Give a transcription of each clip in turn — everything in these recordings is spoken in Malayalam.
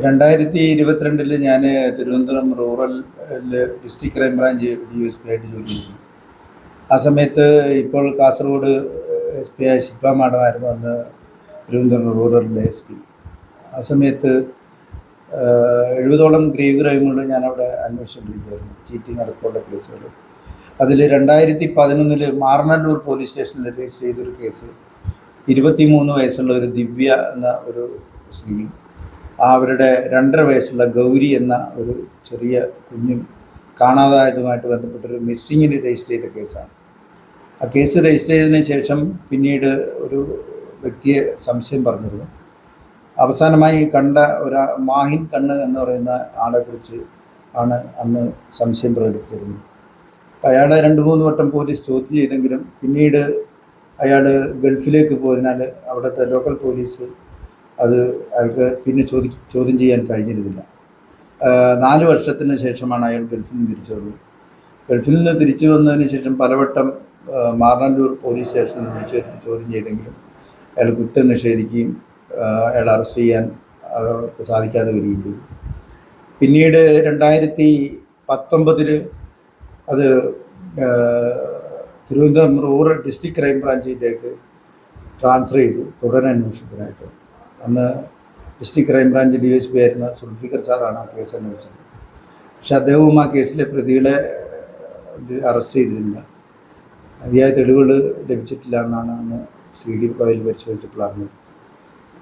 രണ്ടായിരത്തി ഇരുപത്തിരണ്ടിൽ ഞാൻ Thiruvananthapuram rural district crime branch D S P ആയിട്ട് ജോലി ചെയ്തു. ആ സമയത്ത് ഇപ്പോൾ കാസർഗോഡ് എസ് പി ആയ ശിപ്പ മാഡമായിരുന്നു അന്ന് തിരുവനന്തപുരം റൂറലിലെ എസ് പി. ആ സമയത്ത് എഴുപതോളം ഗ്രേവ് ക്രൈമുകൾ ഞാനവിടെ അന്വേഷിച്ചുകൊണ്ടിരിക്കുകയായിരുന്നു ചീറ്റിംഗ് അടക്കമുള്ള കേസുകൾ അതിൽ രണ്ടായിരത്തി പതിനൊന്നിൽ മാറനല്ലൂർ പോലീസ് സ്റ്റേഷനിൽ രജിസ്റ്റർ ചെയ്തൊരു കേസ്. ഇരുപത്തിമൂന്ന് വയസ്സുള്ള ഒരു ദിവ്യ എന്ന ഒരു സ്ത്രീയും അവരുടെ രണ്ടര വയസ്സുള്ള ഗൗരി എന്ന ഒരു ചെറിയ കുഞ്ഞും കാണാതായതുമായിട്ട് ബന്ധപ്പെട്ടൊരു മിസ്സിങ്ങിന് രജിസ്റ്റർ ചെയ്ത കേസാണ്. ആ കേസ് രജിസ്റ്റർ ചെയ്തതിന് ശേഷം പിന്നീട് ഒരു വ്യക്തിയെ സംശയം പറഞ്ഞിരുന്നു. അവസാനമായി കണ്ട ഒരു മാഹിൻ കണ്ണ് എന്ന് പറയുന്ന ആളെക്കുറിച്ച് ആണ് അന്ന് സംശയം പ്രകടിപ്പിച്ചിരുന്നത്. അയാളെ രണ്ട് മൂന്ന് വട്ടം പോലീസ് ചോദ്യം ചെയ്തെങ്കിലും പിന്നീട് അയാൾ ഗൾഫിലേക്ക് പോയതിനാൽ അവിടുത്തെ ലോക്കൽ പോലീസ് അത് അയാൾക്ക് പിന്നെ ചോദി ചോദ്യം ചെയ്യാൻ കഴിഞ്ഞിരുന്നില്ല. നാല് വർഷത്തിന് ശേഷമാണ് അയാൾ ഗൾഫിൽ നിന്ന് തിരിച്ചു വന്നത്. ഗൾഫിൽ നിന്ന് തിരിച്ചു വന്നതിന് ശേഷം പലവട്ടം മാറനല്ലൂർ പോലീസ് സ്റ്റേഷനിൽ വിളിച്ചു വരുത്തി ചോദ്യം ചെയ്തെങ്കിലും അയാൾ കുറ്റം നിഷേധിക്കുകയും അയാൾ അറസ്റ്റ് ചെയ്യാൻ സാധിക്കാതെ വരികയും ചെയ്തു. പിന്നീട് രണ്ടായിരത്തി പത്തൊമ്പതിൽ അത് തിരുവനന്തപുരം റൂറൽ ഡിസ്ട്രിക്ട് ക്രൈം ബ്രാഞ്ചിലേക്ക് ട്രാൻസ്ഫർ ചെയ്തു. തുടരന്വേഷണത്തിനായിട്ട്. അന്ന് district crime branch D S P ആയിരുന്ന സുൽഫിക്കർ സാറാണ് ആ കേസ് അന്വേഷിച്ചത്. പക്ഷെ അദ്ദേഹവും ആ കേസിലെ പ്രതികളെ അറസ്റ്റ് ചെയ്തിരുന്നില്ല. അതിയായ തെളിവുകൾ ലഭിച്ചിട്ടില്ല എന്നാണ് അന്ന് സി ഡി ഫയൽ പരിശോധിച്ചപ്പോൾ അറിഞ്ഞത്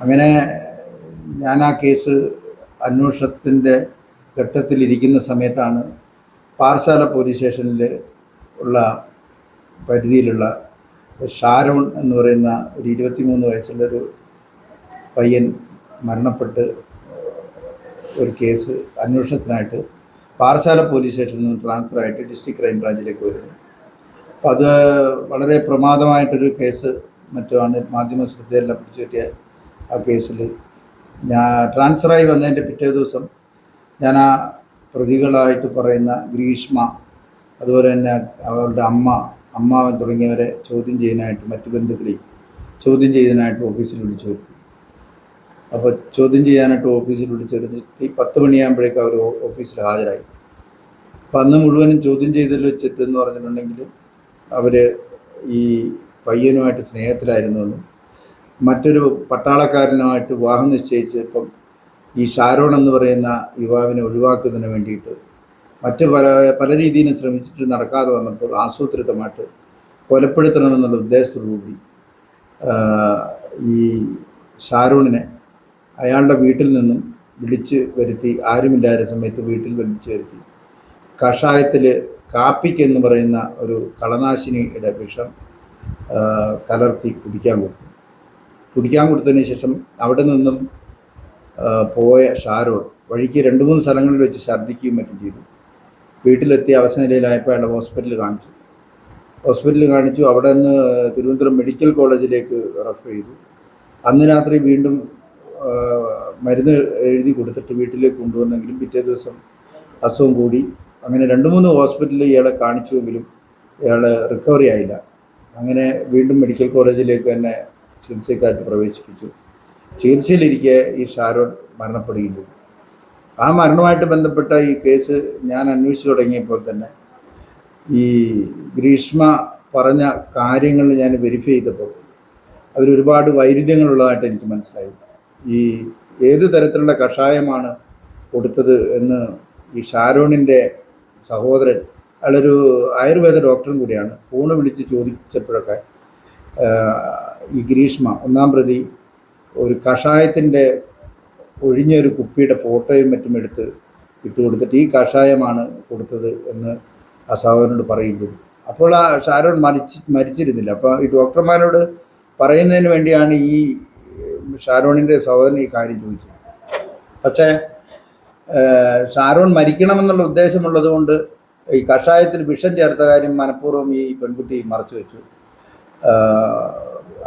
അങ്ങനെ ഞാൻ ആ കേസ് അന്വേഷണത്തിന്റെ ഘട്ടത്തിലിരിക്കുന്ന സമയത്താണ് പാറശാല പോലീസ് സ്റ്റേഷനിൽ ഉള്ള പരിധിയിലുള്ള ഷാരോൺ എന്ന് പറയുന്ന ഒരു ഇരുപത്തിമൂന്ന് വയസ്സുള്ളൊരു പയ്യൻ മരണപ്പെട്ട് ഒരു കേസ് അന്വേഷണത്തിനായിട്ട് പാറശാല പോലീസ് സ്റ്റേഷനിൽ നിന്ന് ട്രാൻസ്ഫർ ആയിട്ട് ഡിസ്ട്രിക്ട് ക്രൈം ബ്രാഞ്ചിലേക്ക് വരുന്നു. അപ്പോൾ അത് വളരെ പ്രമാദമായിട്ടൊരു കേസ് മറ്റുമാണ് മാധ്യമ ശ്രദ്ധയെല്ലാം പിടിച്ചു പറ്റിയ ആ കേസിൽ ഞാൻ ട്രാൻസ്ഫറായി വന്നതിന്റെ പിറ്റേ ദിവസം ഞാൻ ആ പ്രതികളായിട്ട് പറയുന്ന ഗ്രീഷ്മ അതുപോലെ തന്നെ അവരുടെ അമ്മ അമ്മാവൻ തുടങ്ങിയവരെ ചോദ്യം ചെയ്യാനായിട്ട് മറ്റു ബന്ധുക്കളെയും ചോദ്യം ചെയ്യാനായിട്ട് ഓഫീസിൽ വിളിച്ചു വരുത്തി. അപ്പോൾ ചോദ്യം ചെയ്യാനായിട്ട് ഓഫീസിൽ വരുത്തി പത്ത് മണിയാകുമ്പോഴേക്കും അവർ ഓഫീസിൽ ഹാജരായി. അപ്പം അന്ന് മുഴുവനും ചോദ്യം ചെയ്തതിൽ വെച്ചിട്ട് എന്ന് പറഞ്ഞിട്ടുണ്ടെങ്കിൽ അവർ ഈ പയ്യനുമായിട്ട് സ്നേഹത്തിലായിരുന്നു മറ്റൊരു പട്ടാളക്കാരനുമായിട്ട് വിവാഹം നിശ്ചയിച്ചപ്പം ഈ ഷാരോൺ എന്ന് പറയുന്ന യുവാവിനെ ഒഴിവാക്കുന്നതിന് വേണ്ടിയിട്ട് മറ്റ് പല പല രീതിയിലും ശ്രമിച്ചിട്ട് നടക്കാതെ വന്നപ്പോൾ ആസൂത്രിതമായിട്ട് കൊലപ്പെടുത്തണമെന്നുള്ള ഉദ്ദേശത്തോടുകൂടി കൂടി ഈ ഷാരൂണിനെ അയാളുടെ വീട്ടിൽ നിന്നും വിളിച്ച് വരുത്തി ആരുമില്ലാത്ത സമയത്ത് വീട്ടിൽ വിളിച്ച് വരുത്തി. കഷായത്തിൽ കാപ്പിക്ക് എന്ന് പറയുന്ന ഒരു കളനാശിനിയുടെ വിഷം കലർത്തി കുടിക്കാൻ കൊടുത്തു. കുടിക്കാൻ കൊടുത്തതിന് ശേഷം അവിടെ നിന്നും പോയ ഷാരോൾ വഴിക്ക് രണ്ട് മൂന്ന് സ്ഥലങ്ങളിൽ വെച്ച് ഛർദ്ദിക്കുകയും മറ്റും ചെയ്തു. വീട്ടിലെത്തിയ അവസാന നിലയിലായപ്പോൾ അയാളെ ഹോസ്പിറ്റലിൽ കാണിച്ചു. ഹോസ്പിറ്റലിൽ കാണിച്ചു. അവിടെ നിന്ന് തിരുവനന്തപുരം മെഡിക്കൽ കോളേജിലേക്ക് റെഫർ ചെയ്തു. അന്ന് രാത്രി വീണ്ടും മരുന്ന് എഴുതി കൊടുത്തിട്ട് വീട്ടിലേക്ക് കൊണ്ടുവന്നെങ്കിലും പിറ്റേ ദിവസം അസുഖം കൂടി. അങ്ങനെ രണ്ട് മൂന്ന് ഹോസ്പിറ്റലിൽ ഇയാളെ കാണിച്ചുവെങ്കിലും ഇയാൾ റിക്കവറി ആയില്ല. അങ്ങനെ വീണ്ടും മെഡിക്കൽ കോളേജിലേക്ക് തന്നെ ചികിത്സക്കായിട്ട് പ്രവേശിപ്പിച്ചു. ചികിത്സയിലിരിക്കെ ഈ ഷാരോൺ മരണപ്പെടുകയും ചെയ്തു. ആ മരണവുമായിട്ട് ബന്ധപ്പെട്ട ഈ കേസ് ഞാൻ അന്വേഷിച്ചു തുടങ്ങിയപ്പോൾ തന്നെ ഈ ഗ്രീഷ്മ പറഞ്ഞ കാര്യങ്ങൾ ഞാൻ വെരിഫൈ ചെയ്തപ്പോൾ അതിലൊരുപാട് വൈരുദ്ധ്യങ്ങളുള്ളതായിട്ട് എനിക്ക് മനസ്സിലായി. ഈ ഏത് തരത്തിലുള്ള കഷായമാണ് കൊടുത്തത് എന്ന് ഈ ഷാരോണിന്റെ സഹോദരൻ അയാളൊരു ആയുർവേദ ഡോക്ടറും കൂടിയാണ്. ഫോണ് വിളിച്ച് ചോദിച്ചപ്പോഴൊക്കെ ഈ ഗ്രീഷ്മ ഒന്നാം പ്രതി ഒരു കഷായത്തിന്റെ ഒഴിഞ്ഞൊരു കുപ്പിയുടെ ഫോട്ടോയും മറ്റും എടുത്ത് ഇട്ട് കൊടുത്തിട്ട് ഈ കഷായമാണ് കൊടുത്തത് എന്ന് ആ സഹോദരനോട് പറയുകയും ചെയ്തു. അപ്പോൾ ആ ഷാരോൺ മരിച്ച് മരിച്ചിരുന്നില്ല. അപ്പോൾ ഈ ഡോക്ടർമാരോട് പറയുന്നതിന് വേണ്ടിയാണ് ഈ ഷാരോണിന്റെ സഹോദരൻ ഈ കാര്യം ചോദിച്ചു. പക്ഷേ ഷാരോൺ മരിക്കണമെന്നുള്ള ഉദ്ദേശമുള്ളത് കൊണ്ട് ഈ കഷായത്തിൽ വിഷം ചേർത്ത കാര്യം മനഃപൂർവം ഈ പെൺകുട്ടി മറച്ചു വെച്ചു.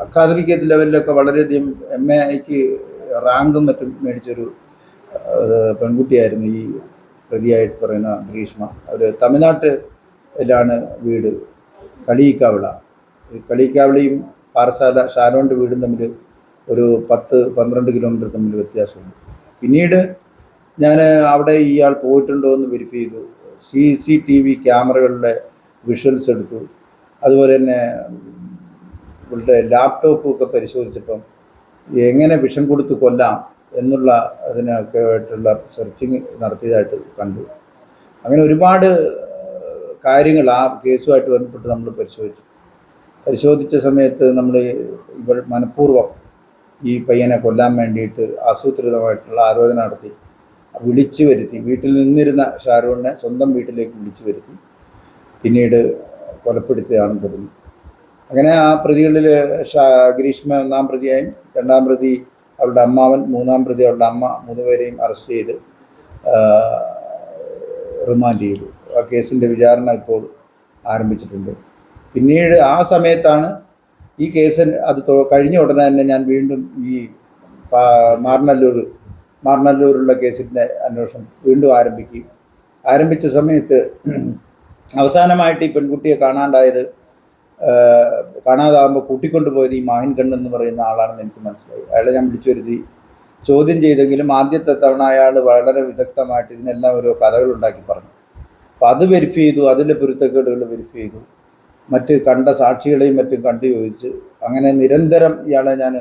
അക്കാദമിക് ലെവലിലൊക്കെ വളരെയധികം എം എ ഐക്ക് റാങ്കും മറ്റും മേടിച്ചൊരു പെൺകുട്ടിയായിരുന്നു ഈ പ്രതിയായിട്ട് പറയുന്ന ഗ്രീഷ്മ. അവർ തമിഴ്നാട്ടിലാണ് വീട് കളിയിക്കാവിള. കളിയിക്കാവിളയും പാറശാല ഷാരോന്റെ വീടും തമ്മിൽ ഒരു പത്ത് പന്ത്രണ്ട് കിലോമീറ്റർ തമ്മിൽ വ്യത്യാസമുണ്ട്. പിന്നീട് ഞാൻ അവിടെ ഇയാൾ പോയിട്ടുണ്ടോ എന്ന് വെരിഫൈ ചെയ്തു. സി സി ടി വി ക്യാമറകളുടെ വിഷ്വൽസ് എടുത്തു. അതുപോലെ തന്നെ ഇവളുടെ ലാപ്ടോപ്പും ഒക്കെ പരിശോധിച്ചപ്പം എങ്ങനെ വിഷം കൊടുത്ത് കൊല്ലാം എന്നുള്ള അതിനൊക്കെ ആയിട്ടുള്ള സെർച്ചിങ് നടത്തിയതായിട്ട് കണ്ടു. അങ്ങനെ ഒരുപാട് കാര്യങ്ങൾ ആ കേസുമായിട്ട് ബന്ധപ്പെട്ട് നമ്മൾ പരിശോധിച്ചു. പരിശോധിച്ച സമയത്ത് നമ്മൾ ഇവൾ മനഃപൂർവം ഈ പയ്യനെ കൊല്ലാൻ വേണ്ടിയിട്ട് ആസൂത്രിതമായിട്ടുള്ള ആലോചന നടത്തി വിളിച്ചു വരുത്തി വീട്ടിൽ നിന്നിരുന്ന ഷാരൂണിനെ സ്വന്തം വീട്ടിലേക്ക് വിളിച്ചു വരുത്തി പിന്നീട് കൊലപ്പെടുത്തിയതാണെന്ന് തോന്നുന്നു അങ്ങനെ ആ പ്രതികളിൽ ഷാ ഗ്രീഷ്മ ഒന്നാം പ്രതിയായും രണ്ടാം പ്രതി അവരുടെ അമ്മാവൻ മൂന്നാം പ്രതി അവരുടെ അമ്മ മൂന്നുപേരെയും അറസ്റ്റ് ചെയ്ത് റിമാൻഡ് ചെയ്തു. ആ കേസിന്റെ വിചാരണ ഇപ്പോൾ ആരംഭിച്ചിട്ടുണ്ട്. പിന്നീട് ആ സമയത്താണ് ഈ കേസ് അത് കഴിഞ്ഞ ഉടനെ തന്നെ ഞാൻ വീണ്ടും ഈ മാർനല്ലൂർ മാർനല്ലൂരുള്ള കേസിന്റെ അന്വേഷണം വീണ്ടും ആരംഭിക്കുകയും ആരംഭിച്ച സമയത്ത് അവസാനമായിട്ട് ഈ പെൺകുട്ടിയെ കാണാണ്ടായത് കാണാതാകുമ്പോൾ കൂട്ടിക്കൊണ്ടുപോയത് ഈ മാഹിൻ കണ്ണ് എന്ന് പറയുന്ന ആളാണെന്ന് എനിക്ക് മനസ്സിലായി. അയാളെ ഞാൻ വിളിച്ചു വരുത്തി. ചോദ്യം ചെയ്തെങ്കിലും ആദ്യത്തെ തവണ അയാൾ വളരെ വിദഗ്ധമായിട്ട് ഇതിനെല്ലാം ഓരോ കഥകളുണ്ടാക്കി പറഞ്ഞു. അപ്പോൾ അത് വെരിഫൈ ചെയ്തു അതിന്റെ പൊരുത്തക്കേടുകൾ വെരിഫൈ ചെയ്തു. മറ്റ് കണ്ട സാക്ഷികളെയും മറ്റും കണ്ടു ചോദിച്ച് അങ്ങനെ നിരന്തരം ഇയാളെ ഞാൻ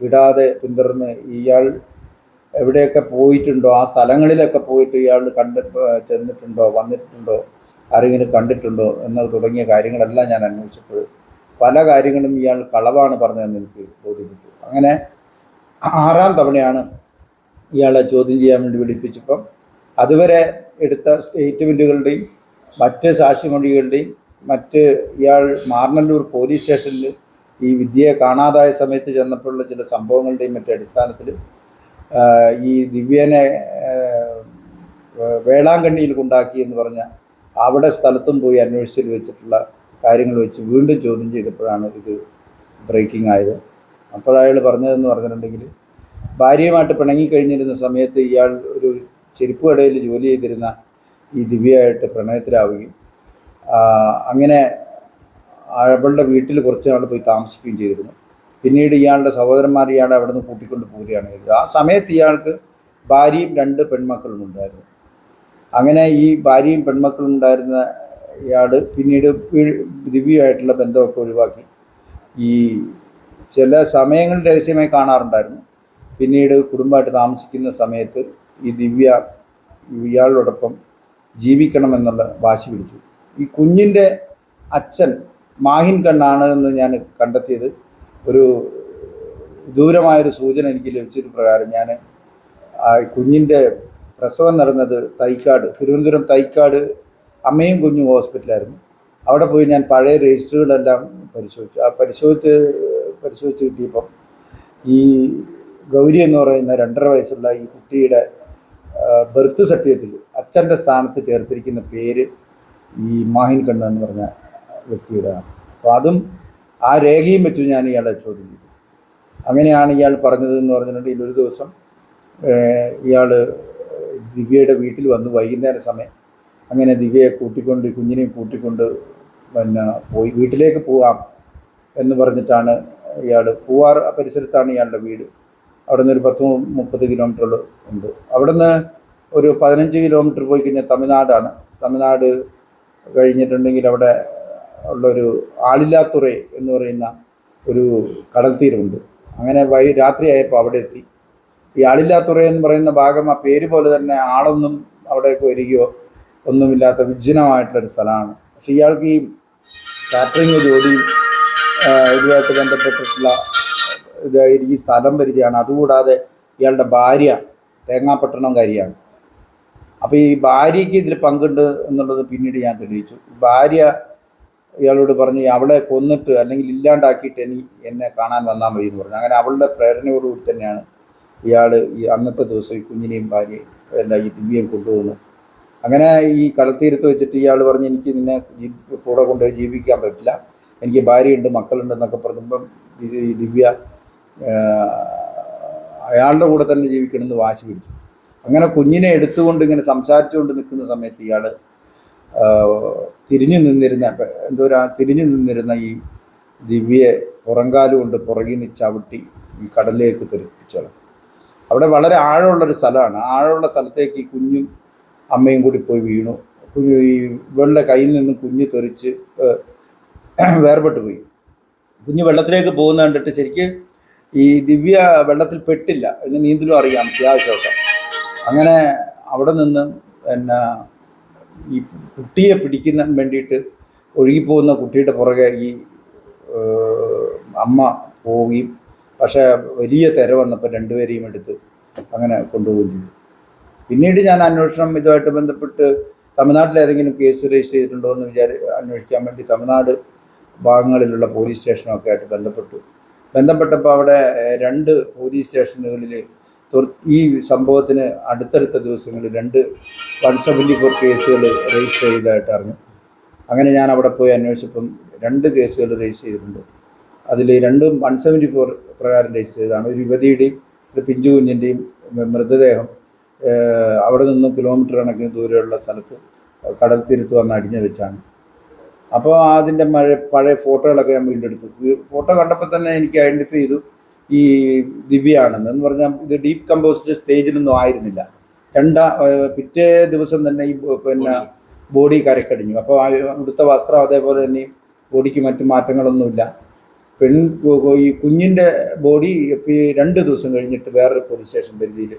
വിടാതെ പിന്തുടർന്ന് ഇയാൾ എവിടെയൊക്കെ പോയിട്ടുണ്ടോ ആ സ്ഥലങ്ങളിലൊക്കെ പോയിട്ട് ഇയാൾ കണ്ട് ചെന്നിട്ടുണ്ടോ വന്നിട്ടുണ്ടോ ആരെങ്കിലും കണ്ടിട്ടുണ്ടോ എന്ന് തുടങ്ങിയ കാര്യങ്ങളെല്ലാം ഞാൻ അന്വേഷിച്ചപ്പോൾ പല കാര്യങ്ങളും ഇയാൾ കളവാണ് പറഞ്ഞതെന്ന് എനിക്ക് ബോധ്യപ്പെട്ടു. അങ്ങനെ ആറാം തവണയാണ് ഇയാളെ ചോദ്യം ചെയ്യാൻ വേണ്ടി വിളിപ്പിച്ചപ്പം അതുവരെ എടുത്ത സ്റ്റേറ്റ്മെന്റുകളുടെയും മറ്റ് സാക്ഷിമൊഴികളുടെയും മറ്റ് ഇയാൾ മാർനല്ലൂർ പോലീസ് സ്റ്റേഷനിൽ ഈ വിദ്യയെ കാണാതായ സമയത്ത് ചെന്നപ്പോഴുള്ള ചില സംഭവങ്ങളുടെയും മറ്റു അടിസ്ഥാനത്തിൽ ഈ ദിവ്യനെ വേളാങ്കണ്ണിയിൽ കൊണ്ടാക്കി എന്ന് പറഞ്ഞ അവിടെ സ്ഥലത്തും പോയി അന്വേഷിച്ചിൽ വെച്ചിട്ടുള്ള കാര്യങ്ങൾ വെച്ച് വീണ്ടും ചോദ്യം ചെയ്തപ്പോഴാണ് ഇത് ബ്രേക്കിംഗ് ആയത്. അപ്പോഴയാൾ പറഞ്ഞതെന്ന് പറഞ്ഞിട്ടുണ്ടെങ്കിൽ ഭാര്യയുമായിട്ട് പിണങ്ങി കഴിഞ്ഞിരുന്ന സമയത്ത് ഇയാൾ ഒരു ചെരുപ്പ് കടയിൽ ജോലി ചെയ്തിരുന്ന ഈ ദിവ്യയായിട്ട് പ്രണയത്തിലാവുകയും അങ്ങനെ അവളുടെ വീട്ടിൽ കുറച്ച് നാൾ പോയി താമസിക്കുകയും ചെയ്തിരുന്നു. പിന്നീട് ഇയാളുടെ സഹോദരന്മാർ ഇയാളെ അവിടെ നിന്ന് കൂട്ടിക്കൊണ്ട് പോരുകയാണ് ചെയ്തത്. ആ സമയത്ത് ഇയാൾക്ക് ഭാര്യയും രണ്ട് പെൺമക്കളും ഉണ്ടായിരുന്നു. അങ്ങനെ ഈ ഭാര്യയും പെൺമക്കളും ഉണ്ടായിരുന്ന ഇയാൾ പിന്നീട് ദിവ്യമായിട്ടുള്ള ബന്ധമൊക്കെ ഒഴിവാക്കി. ഈ ചില സമയങ്ങളിൽ രഹസ്യമായി കാണാറുണ്ടായിരുന്നു. പിന്നീട് കുടുംബമായിട്ട് താമസിക്കുന്ന സമയത്ത് ഈ ദിവ്യ ഇയാളോടൊപ്പം ജീവിക്കണമെന്നുള്ള വാശി പിടിച്ചു. ഈ കുഞ്ഞിന്റെ അച്ഛൻ മാഹിൻ കണ്ണാണ് എന്ന് ഞാൻ കണ്ടെത്തിയത്. ഒരു ദൂരമായൊരു സൂചന എനിക്ക് ലഭിച്ചൊരു പ്രകാരം ഞാൻ ആ കുഞ്ഞിന്റെ പ്രസവം നടന്നത് തൈക്കാട് തിരുവനന്തപുരം തൈക്കാട് അമ്മയും കുഞ്ഞും ഹോസ്പിറ്റലായിരുന്നു അവിടെ പോയി ഞാൻ പഴയ രജിസ്റ്ററുകളെല്ലാം പരിശോധിച്ചു. ആ പരിശോധിച്ച് പരിശോധിച്ച് കിട്ടിയപ്പം ഈ ഗൗരി എന്ന് പറയുന്ന രണ്ടര വയസ്സുള്ള ഈ കുട്ടിയുടെ ബർത്ത് സർട്ടിഫിക്കറ്റിൽ അച്ഛന്റെ സ്ഥാനത്ത് ചേർത്തിരിക്കുന്ന പേര് ഈ മാഹിൻ കണ്ണ എന്ന് പറഞ്ഞ വ്യക്തിയുടെ അപ്പോൾ അതും ആ രേഖയും വെച്ച് ഞാൻ ഇയാളെ ചോദ്യം ചെയ്തു. അങ്ങനെയാണ് ഇയാൾ പറഞ്ഞത് എന്ന് പറഞ്ഞിട്ടുണ്ടെങ്കിൽ ഒരു ദിവസം ഇയാൾ ദിവ്യയുടെ വീട്ടിൽ വന്ന് വൈകുന്നേര സമയം. അങ്ങനെ ദിവ്യയെ കൂട്ടിക്കൊണ്ട് കുഞ്ഞിനെയും കൂട്ടിക്കൊണ്ട് പിന്നെ പോയി വീട്ടിലേക്ക് പോകാം എന്ന് പറഞ്ഞിട്ടാണ് ഇയാൾ പൂവാർ പരിസരത്താണ് ഇയാളുടെ വീട്. അവിടെ നിന്ന് ഒരു പത്ത് മുപ്പത് കിലോമീറ്റർ ഉണ്ട്. അവിടുന്ന് ഒരു പതിനഞ്ച് കിലോമീറ്റർ പോയി കഴിഞ്ഞാൽ തമിഴ്നാടാണ്. തമിഴ്നാട് കഴിഞ്ഞിട്ടുണ്ടെങ്കിൽ അവിടെ ഉള്ളൊരു ആളില്ലാത്തുറ എന്ന് പറയുന്ന ഒരു കടൽ തീരമുണ്ട്. അങ്ങനെ വൈ രാത്രിയായപ്പോൾ അവിടെ എത്തി. ഈ ആളില്ലാത്തുറ എന്ന് പറയുന്ന ഭാഗം ആ പേര് പോലെ തന്നെ ആളൊന്നും അവിടേക്ക് വരികയോ ഒന്നുമില്ലാത്ത വിജ്ജനമായിട്ടുള്ളൊരു സ്ഥലമാണ്. പക്ഷേ ഇയാൾക്ക് ഈ കാറ്ററിംഗ് ജോലിയും ഇതുമായിട്ട് ബന്ധപ്പെട്ടിട്ടുള്ള ഇത് ഈ സ്ഥലം പരിചയമാണ് അതുകൂടാതെ ഇയാളുടെ ഭാര്യ തേങ്ങാപ്പട്ടണംകാരിയാണ് അപ്പോൾ ഈ ഭാര്യയ്ക്ക് ഇതിൽ പങ്കുണ്ട് എന്നുള്ളത് പിന്നീട് ഞാൻ തെളിയിച്ചു. ഭാര്യ ഇയാളോട് പറഞ്ഞ് അവളെ കൊന്നിട്ട് അല്ലെങ്കിൽ ഇല്ലാണ്ടാക്കിയിട്ട് എനി എന്നെ കാണാൻ വന്നാൽ മതി എന്ന് പറഞ്ഞു. അങ്ങനെ അവളുടെ പ്രേരണയോടുകൂടി തന്നെയാണ് ഇയാൾ ഈ അന്നത്തെ ദിവസം ഈ കുഞ്ഞിനെയും ഭാര്യയും എല്ലാം ഈ ദിവ്യം കൊണ്ടുപോകുന്നു അങ്ങനെ ഈ കടൽത്തീരത്ത് വെച്ചിട്ട് ഇയാൾ പറഞ്ഞ് എനിക്ക് നിന്നെ കൂടെ കൊണ്ടുപോയി ജീവിക്കാൻ പറ്റില്ല. എനിക്ക് ഭാര്യയുണ്ട് മക്കളുണ്ട് എന്നൊക്കെ പറഞ്ഞപ്പം ദിവ്യ അയാളുടെ കൂടെ തന്നെ ജീവിക്കണമെന്ന് വാശി പിടിച്ചു. അങ്ങനെ കുഞ്ഞിനെ എടുത്തുകൊണ്ട് ഇങ്ങനെ സംസാരിച്ചുകൊണ്ട് നിൽക്കുന്ന സമയത്ത് ഇയാൾ തിരിഞ്ഞു നിന്നിരുന്ന എന്തോ ഒരു തിരിഞ്ഞു നിന്നിരുന്ന ഈ ദിവ്യയെ പുറങ്കാലുകൊണ്ട് പുറകിൽ നിന്ന് ചവിട്ടി ഈ കടലിലേക്ക് തെറിപ്പിച്ചത്. അവിടെ വളരെ ആഴമുള്ളൊരു സ്ഥലമാണ്. ആഴമുള്ള സ്ഥലത്തേക്ക് ഈ കുഞ്ഞും അമ്മയും കൂടി പോയി വീണു. കുഞ്ഞു ഈ വെള്ള കയ്യിൽ നിന്നും കുഞ്ഞ് തെറിച്ച് വേർപെട്ട് പോയി. കുഞ്ഞ് വെള്ളത്തിലേക്ക് പോകുന്ന കണ്ടിട്ട് ശരിക്ക് ഈ ദിവ്യ വെള്ളത്തിൽ പെട്ടില്ല. അതിന് നീന്തലും അറിയാം അത്യാവശ്യമൊക്കെ അങ്ങനെ അവിടെ നിന്ന് പിന്നെ ഈ കുട്ടിയെ പിടിക്കുന്ന വേണ്ടിയിട്ട് ഒഴുകിപ്പോകുന്ന കുട്ടിയുടെ പുറകെ ഈ അമ്മ പോവുകയും പക്ഷേ വലിയ തിര വന്നപ്പോൾ രണ്ടുപേരെയും എടുത്ത് അങ്ങനെ കൊണ്ടുപോവുകയും ചെയ്തു. പിന്നീട് ഞാൻ അന്വേഷണം ഇതുമായിട്ട് ബന്ധപ്പെട്ട് തമിഴ്നാട്ടിൽ ഏതെങ്കിലും കേസ് രജിസ്റ്റർ ചെയ്തിട്ടുണ്ടോ എന്ന് വിചാരി അന്വേഷിക്കാൻ വേണ്ടി തമിഴ്നാട് ഭാഗങ്ങളിലുള്ള പോലീസ് സ്റ്റേഷനൊക്കെ ആയിട്ട് ബന്ധപ്പെട്ടു. ബന്ധപ്പെട്ടപ്പോൾ അവിടെ രണ്ട് പോലീസ് സ്റ്റേഷനുകളിൽ ഈ സംഭവത്തിന് അടുത്തടുത്ത ദിവസങ്ങളിൽ രണ്ട് വൺ സെവന്റി ഫോർ കേസുകൾ രജിസ്റ്റർ ചെയ്തതായിട്ട് അറിഞ്ഞു. അങ്ങനെ ഞാൻ അവിടെ പോയി അന്വേഷിച്ചപ്പം രണ്ട് കേസുകൾ രജിസ്റ്റർ ചെയ്തിട്ടുണ്ട്. അതിൽ രണ്ടും വൺ സെവന്റി ഫോർ പ്രകാരം രജിസ്റ്റർ ചെയ്തതാണ്. ഒരു യുവതിയുടെയും ഒരു പിഞ്ചു കുഞ്ഞിന്റെയും മൃതദേഹം അവിടെ നിന്ന് കിലോമീറ്റർ കണക്കിന് ദൂരെയുള്ള സ്ഥലത്ത് കടൽ തീരത്ത് വന്ന് അടിഞ്ഞു വെച്ചാണ്. അപ്പോൾ അതിന്റെ മഴ പഴയ ഫോട്ടോകളൊക്കെ ഞാൻ വീണ്ടെടുത്തു. ഫോട്ടോ കണ്ടപ്പോൾ തന്നെ എനിക്ക് ഐഡന്റിഫൈ ചെയ്തു. ഈ ദിവ്യയാണെന്ന് എന്ന് പറഞ്ഞാൽ ഇത് ഡീപ് കമ്പോസ്റ്റ് സ്റ്റേജിലൊന്നും ആയിരുന്നില്ല. രണ്ടാ പിറ്റേ ദിവസം തന്നെ ഈ പിന്നെ ബോഡി കരക്കടിഞ്ഞു. അപ്പോൾ ഉടുത്ത വസ്ത്രം അതേപോലെ തന്നെ ബോഡിക്ക് മറ്റു മാറ്റങ്ങളൊന്നുമില്ല. പെൺ ഈ കുഞ്ഞിന്റെ ബോഡി ഈ രണ്ട് ദിവസം കഴിഞ്ഞിട്ട് വേറൊരു പോലീസ് സ്റ്റേഷൻ പരിധിയിൽ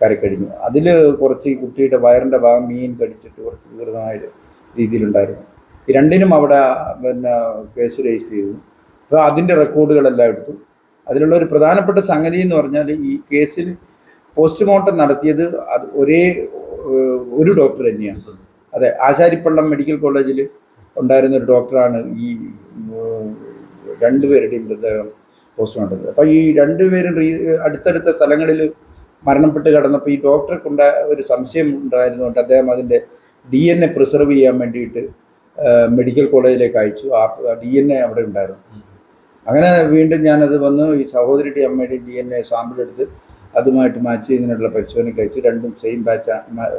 കരക്കടിഞ്ഞു. അതിൽ കുറച്ച് ഈ കുട്ടിയുടെ വയറിന്റെ ഭാഗം മീൻ കടിച്ചിട്ട് കുറച്ച് വികൃതമായ രീതിയിലുണ്ടായിരുന്നു. രണ്ടിനും അവിടെ പിന്നെ കേസ് രജിസ്റ്റർ ചെയ്തു. അപ്പോൾ അതിന്റെ റെക്കോർഡുകളെല്ലാം എടുത്തു. അതിലുള്ള ഒരു പ്രധാനപ്പെട്ട സംഗതി എന്ന് പറഞ്ഞാൽ ഈ കേസിൽ പോസ്റ്റ്മോർട്ടം നടത്തിയത് അത് ഒരേ ഒരു ഡോക്ടർ തന്നെയാണ്. അതെ ആശാരിപ്പള്ളം മെഡിക്കൽ കോളേജിൽ ഉണ്ടായിരുന്ന ഒരു ഡോക്ടറാണ് ഈ രണ്ടുപേരുടെയും മൃതദേഹം പോസ്റ്റ്മോർട്ടം അപ്പോൾ ഈ രണ്ടുപേരും റീ- അടുത്തടുത്ത സ്ഥലങ്ങളിൽ മരണപ്പെട്ട് കിടന്നപ്പോൾ ഈ ഡോക്ടർക്കുണ്ടായ ഒരു സംശയം ഉണ്ടായിരുന്നുകൊണ്ട് അദ്ദേഹം അതിന്റെ ഡി എൻ എ പ്രിസർവ് ചെയ്യാൻ വേണ്ടിയിട്ട് മെഡിക്കൽ കോളേജിലേക്ക് അയച്ചു. ആ ഡി എൻ എ അവിടെ ഉണ്ടായിരുന്നു. അങ്ങനെ വീണ്ടും ഞാനത് വന്ന് ഈ സഹോദരിയുടെ അമ്മയുടെയും ഡി എൻ എ സാമ്പിൾ എടുത്ത് അതുമായിട്ട് മാച്ച് ചെയ്യുന്നതിനുള്ള പരിശോധനയ്ക്ക് അയച്ചു രണ്ടും സെയിം ബാച്ച്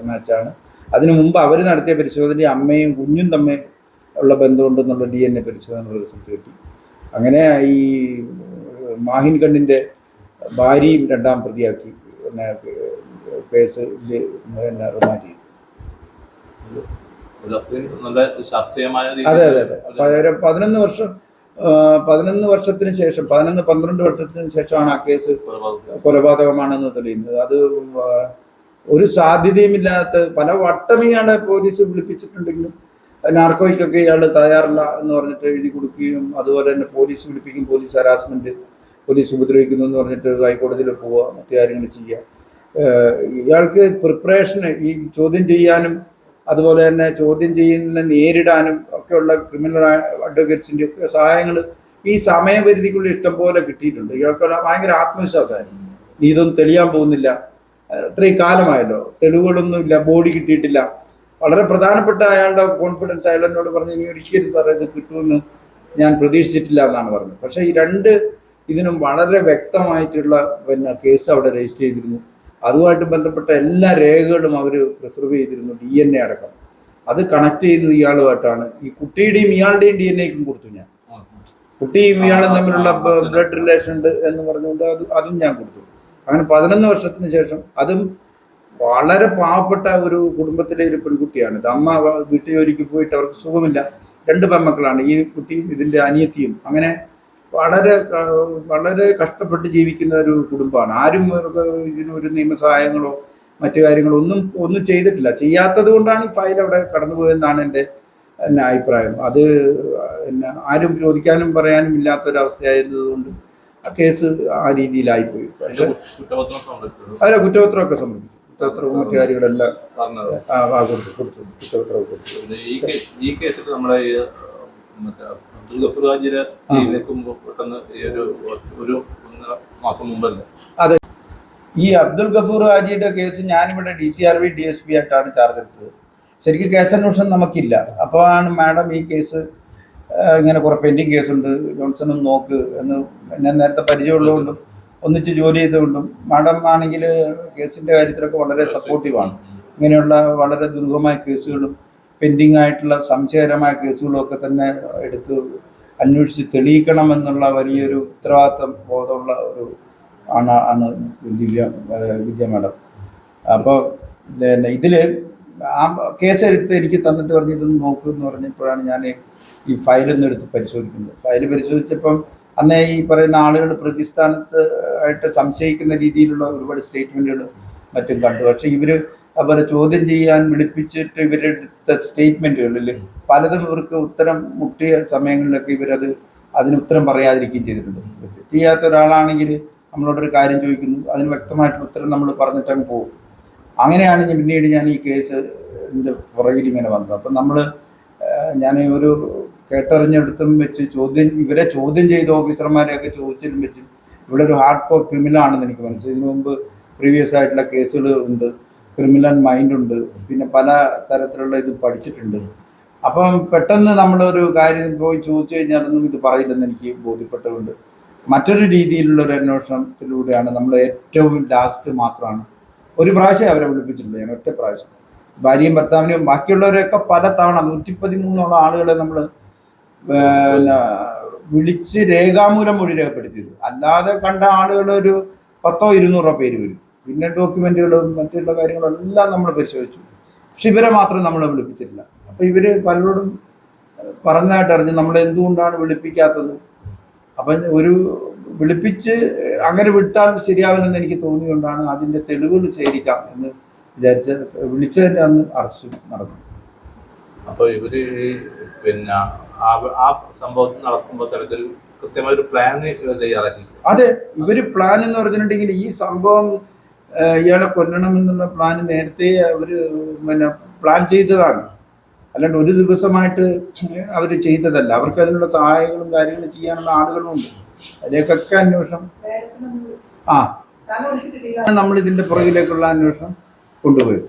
മാച്ചാണ് അതിനു മുമ്പ് അവർ നടത്തിയ പരിശോധന അമ്മയും കുഞ്ഞും തമ്മിൽ ഉള്ള ബന്ധമുണ്ടെന്നുള്ള ഡി എൻ എ പരിശോധനയുടെ റിസൾട്ട് കിട്ടി. അങ്ങനെ ഈ മാഹിൻ കണ്ണിന്റെ ഭാര്യയും രണ്ടാം പ്രതിയാക്കി. പിന്നെ കേസ് പിന്നെ റിമാൻഡ് ചെയ്തു. അതെ അതെ അതെ. പതിനൊന്ന് വർഷം പതിനൊന്ന് വർഷത്തിന് ശേഷം പതിനൊന്ന് പന്ത്രണ്ട് വർഷത്തിന് ശേഷമാണ് ആ കേസ് കൊലപാതകം. കൊലപാതകമാണെന്ന് തെളിയുന്നത് അത് ഒരു സാധ്യതയുമില്ലാത്ത പല വട്ടം ഇയാളെ പോലീസ് വിളിപ്പിച്ചിട്ടുണ്ടെങ്കിലും നാർക്കോയ്ക്കൊക്കെ ഇയാൾ തയ്യാറില്ല എന്ന് പറഞ്ഞിട്ട് എഴുതി കൊടുക്കുകയും അതുപോലെ തന്നെ പോലീസ് വിളിപ്പിക്കും പോലീസ് ഹരാസ്മെന്റ് പോലീസ് ഉപദ്രവിക്കുന്നു എന്ന് പറഞ്ഞിട്ട് ഹൈക്കോടതിയിൽ പോവുക മറ്റു കാര്യങ്ങൾ ചെയ്യുക ഇയാൾക്ക് പ്രിപ്പറേഷന് ഈ ചോദ്യം ചെയ്യാനും അതുപോലെ തന്നെ ചോദ്യം ചെയ്യുന്ന നേരിടാനും ഒക്കെയുള്ള ക്രിമിനൽ അഡ്വക്കേറ്റ്സിന്റെ ഒക്കെ സഹായങ്ങൾ ഈ ഇഷ്ടം പോലെ കിട്ടിയിട്ടുണ്ട്. ഇയാൾക്ക് ഭയങ്കര ആത്മവിശ്വാസമായിരുന്നു. നീ ഇതൊന്നും തെളിയാൻ പോകുന്നില്ല. ഇത്രയും കാലമായല്ലോ. തെളിവുകളൊന്നും ഇല്ല. ബോഡി കിട്ടിയിട്ടില്ല. വളരെ പ്രധാനപ്പെട്ട അയാളുടെ കോൺഫിഡൻസ് അയാൾ എന്നോട് പറഞ്ഞു ഇനി ഒരിക്കലും സാറേ ഇത് കിട്ടുമെന്ന് ഞാൻ പ്രതീക്ഷിച്ചിട്ടില്ല എന്നാണ് പറഞ്ഞത്. പക്ഷേ ഈ രണ്ട് ഇതിനും വളരെ വ്യക്തമായിട്ടുള്ള പിന്നെ കേസ് അവിടെ രജിസ്റ്റർ ചെയ്തിരുന്നു. അതുമായിട്ട് ബന്ധപ്പെട്ട എല്ലാ രേഖകളും അവർ പ്രിസർവ് ചെയ്തിരുന്നു ഡി എൻ എ അടക്കം. അത് കണക്ട് ചെയ്യുന്നത് ഇയാളുമായിട്ടാണ്. ഈ കുട്ടിയുടെയും ഇയാളുടെയും ഡി എൻ എക്കും കൊടുത്തു ഞാൻ. കുട്ടിയും ഇയാളും തമ്മിലുള്ള ബ്ലഡ് റിലേഷൻ ഉണ്ട് എന്ന് പറഞ്ഞുകൊണ്ട് അത് അതും ഞാൻ കൊടുത്തു. അങ്ങനെ പതിനൊന്ന് വർഷത്തിന് ശേഷം അതും വളരെ പാവപ്പെട്ട ഒരു കുടുംബത്തിലെ ഒരു പെൺകുട്ടിയാണ്. ഇത് അമ്മ വ- വീട്ടു പോയിട്ട് അവർക്ക് സുഖമില്ല. രണ്ട് പെൺമക്കളാണ്. ഈ കുട്ടിയും ഇതിന്റെ അനിയത്തിയും. അങ്ങനെ വളരെ വളരെ കഷ്ടപ്പെട്ട് ജീവിക്കുന്ന ഒരു കുടുംബമാണ്. ആരും ഇതിനൊരു നിയമസഹായങ്ങളോ മറ്റു കാര്യങ്ങളോ ഒന്നും ഒന്നും ചെയ്തിട്ടില്ല. ചെയ്യാത്തത് കൊണ്ടാണ് ഈ ഫയൽ അവിടെ കടന്നുപോയെന്നാണ് എന്റെ എന്നെ അഭിപ്രായം. അത് പിന്നെ ആരും ചോദിക്കാനും പറയാനും ഇല്ലാത്തൊരവസ്ഥയായിരുന്നതുകൊണ്ട് ആ കേസ് ആ രീതിയിലായിപ്പോയി. പക്ഷേ അല്ല കുറ്റപത്രമൊക്കെ സംബന്ധിച്ചു കുറ്റപത്രവും മറ്റു കാര്യങ്ങളെല്ലാം കൊടുത്തു കൊടുത്തു കുറ്റപത്രമൊക്കെ കൊടുത്തു. ഈ കേസിൽ നമ്മുടെ ഗഫൂർ പെട്ടെന്ന് ഒരു മാസം മുമ്പല്ലേ? ഈ അബ്ദുൽ ഗഫൂർ ഹാജിയുടെ കേസ് ഞാനിവിടെ D C R B D S P ആയിട്ടാണ് ചാർജ് എടുത്തത്. ശരിക്കും കേസന്വേഷണം നമുക്കില്ല. അപ്പോഴാണ് മാഡം ഈ കേസ് ഇങ്ങനെ കുറേ പെൻഡിങ് കേസുണ്ട് ജോൺസണും നോക്ക് എന്ന് ഞാൻ നേരത്തെ പരിചയമുള്ളതുകൊണ്ടും ഒന്നിച്ച് ജോലി ചെയ്തുകൊണ്ടും മാഡം ആണെങ്കിൽ കേസിന്റെ കാര്യത്തിലൊക്കെ വളരെ സപ്പോർട്ടീവാണ് ഇങ്ങനെയുള്ള വളരെ ദുർഗമായ കേസുകളും പെൻഡിങ് ആയിട്ടുള്ള സംശയകരമായ കേസുകളൊക്കെ തന്നെ എടുത്ത് അന്വേഷിച്ച് തെളിയിക്കണമെന്നുള്ള വലിയൊരു ഉത്തരവാദിത്വം ബോധമുള്ള ഒരു ആണ് ആണ് ദിവ്യ വിദ്യ മാഡം. അപ്പോൾ പിന്നെ ഇതിൽ ആ കേസ് എടുത്ത് എനിക്ക് തന്നിട്ട് പറഞ്ഞ് ഇതൊന്ന് നോക്കൂ എന്ന് പറഞ്ഞപ്പോഴാണ് ഞാൻ ഈ ഫയലൊന്നും എടുത്ത് പരിശോധിക്കുന്നത്. ഫയൽ പരിശോധിച്ചപ്പം അന്നേ ഈ പറയുന്ന ആളുകൾ പ്രതിസ്ഥാനത്ത് ആയിട്ട് സംശയിക്കുന്ന രീതിയിലുള്ള ഒരുപാട് സ്റ്റേറ്റ്മെന്റുകൾ മറ്റും കണ്ടു. പക്ഷേ ഇവർ അവരെ ചോദ്യം ചെയ്യാൻ വിളിപ്പിച്ചിട്ട് ഇവരെടുത്ത സ്റ്റേറ്റ്മെന്റുകളിൽ പലതും ഇവർക്ക് ഉത്തരം മുട്ടിയ സമയങ്ങളിലൊക്കെ ഇവരത് അതിന് ഉത്തരം പറയാതിരിക്കുകയും ചെയ്തിട്ടുണ്ട്. തെറ്റിയാത്ത ഒരാളാണെങ്കിൽ നമ്മളോടൊരു കാര്യം ചോദിക്കുന്നു അതിന് വ്യക്തമായിട്ട് ഉത്തരം നമ്മൾ പറഞ്ഞിട്ട് അങ്ങ് പോകും. അങ്ങനെയാണ് ഞാൻ പിന്നീട് ഞാൻ ഈ കേസ് പുറകിൽ ഇങ്ങനെ വന്നത്. അപ്പം നമ്മൾ ഞാൻ ഒരു കേട്ടറിഞ്ഞെടുത്തും വെച്ച് ചോദ്യം ഇവരെ ചോദ്യം ചെയ്ത ഓഫീസർമാരെയൊക്കെ ചോദിച്ചതിലും വെച്ചും ഇവിടെ ഒരു ഹാർഡ് കോർ ക്രിമിനൽ ആണെന്ന് എനിക്ക് മനസ്സിലായി. ഇതിനു മുമ്പ് പ്രീവിയസ് ആയിട്ടുള്ള കേസുകൾ ഉണ്ട്. ക്രിമിനൽ മൈൻഡ് ഉണ്ട്. പിന്നെ പല തരത്തിലുള്ള ഇത് പഠിച്ചിട്ടുണ്ട്. അപ്പം പെട്ടെന്ന് നമ്മളൊരു കാര്യം പോയി ചോദിച്ചു കഴിഞ്ഞാൽ കഴിഞ്ഞാലൊന്നും ഇത് പറയില്ലെന്ന് എനിക്ക് ബോധ്യപ്പെട്ടുകൊണ്ട് മറ്റൊരു രീതിയിലുള്ള ഒരു അന്വേഷണത്തിലൂടെയാണ് നമ്മൾ ഏറ്റവും ലാസ്റ്റ് മാത്രമാണ്. ഒരു പ്രാവശ്യം അവരെ വിളിപ്പിച്ചിട്ടുണ്ട് ഞാൻ ഒറ്റ പ്രാവശ്യം. ഭാര്യയും ഭർത്താവിനെയും ബാക്കിയുള്ളവരെയൊക്കെ പല തവണ നൂറ്റി പതിമൂന്നോളം ആളുകളെ നമ്മൾ വിളിച്ച് രേഖാമൂലം മൊഴി രേഖപ്പെടുത്തിയത്. അല്ലാതെ കണ്ട ആളുകളൊരു പത്തോ ഇരുന്നൂറോ പേര് വരും. പിന്നെ ഡോക്യുമെന്റുകളും മറ്റുള്ള കാര്യങ്ങളും എല്ലാം നമ്മൾ പരിശോധിച്ചു. പക്ഷെ ഇവരെ മാത്രം നമ്മൾ വിളിപ്പിച്ചിട്ടില്ല. അപ്പൊ ഇവർ പലരോടും പറഞ്ഞതായിട്ട് അറിഞ്ഞു. നമ്മൾ എന്തുകൊണ്ടാണ് വിളിപ്പിക്കാത്തത്? അപ്പം ഒരു വിളിപ്പിച്ച് അങ്ങനെ വിട്ടാൽ ശരിയാവില്ലെന്ന് എനിക്ക് തോന്നിയുകൊണ്ടാണ് അതിന്റെ തെളിവുകൾ ശേഖരിക്കാം എന്ന് വിചാരിച്ച വിളിച്ചതിന്റെ അന്ന് അറസ്റ്റ് നടക്കും അപ്പൊ ഇവർ പിന്നെ ആ സംഭവത്തിൽ സംഭവം നടക്കുമ്പോൾ തരത്തിൽ കൃത്യമായ ഒരു പ്ലാൻ തയ്യാറാക്കി. അതെ ഇവർ പ്ലാൻ എന്ന് പറഞ്ഞിട്ടുണ്ടെങ്കിൽ ഈ സംഭവം ഇയാളെ കൊല്ലണമെന്നുള്ള പ്ലാൻ നേരത്തെ അവർ പിന്നെ പ്ലാൻ ചെയ്തതാണ്. അല്ലാണ്ട് ഒരു ദിവസമായിട്ട് അവർ ചെയ്തതല്ല. അവർക്ക് അതിനുള്ള സഹായങ്ങളും കാര്യങ്ങളും ചെയ്യാനുള്ള ആളുകളും ഉണ്ട്. അതിലേക്കൊക്കെ അന്വേഷണം ആ. നമ്മൾ ഇതിന്റെ പുറകിലേക്കുള്ള അന്വേഷണം കൊണ്ടുപോയി.